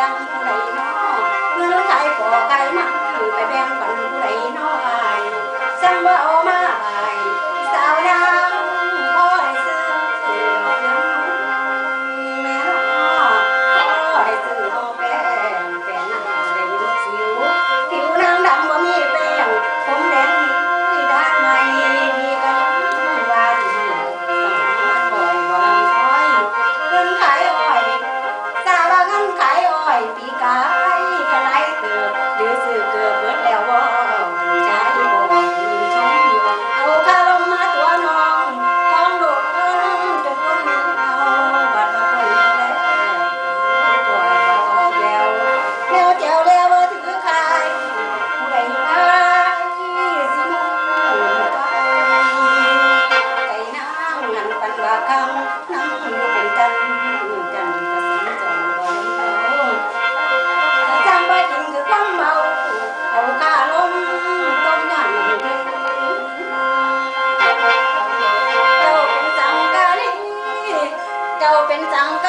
yang. ปีกายกะไรเติบหรือสื่อเกือเบิดแล้วว่าใจบ่มีชมเอาคาลงมาตัวนองท้องลูกจนคนมัเอาบัดมาคนแล้วปวดเบาแล้วแล้วแจวแล้วถือคายผู้ใดอยู่ไหนสิมองไปไก่นางนั่นปันว่านั่งอยู่เป็นกัน เจ้าเป็นสังฆ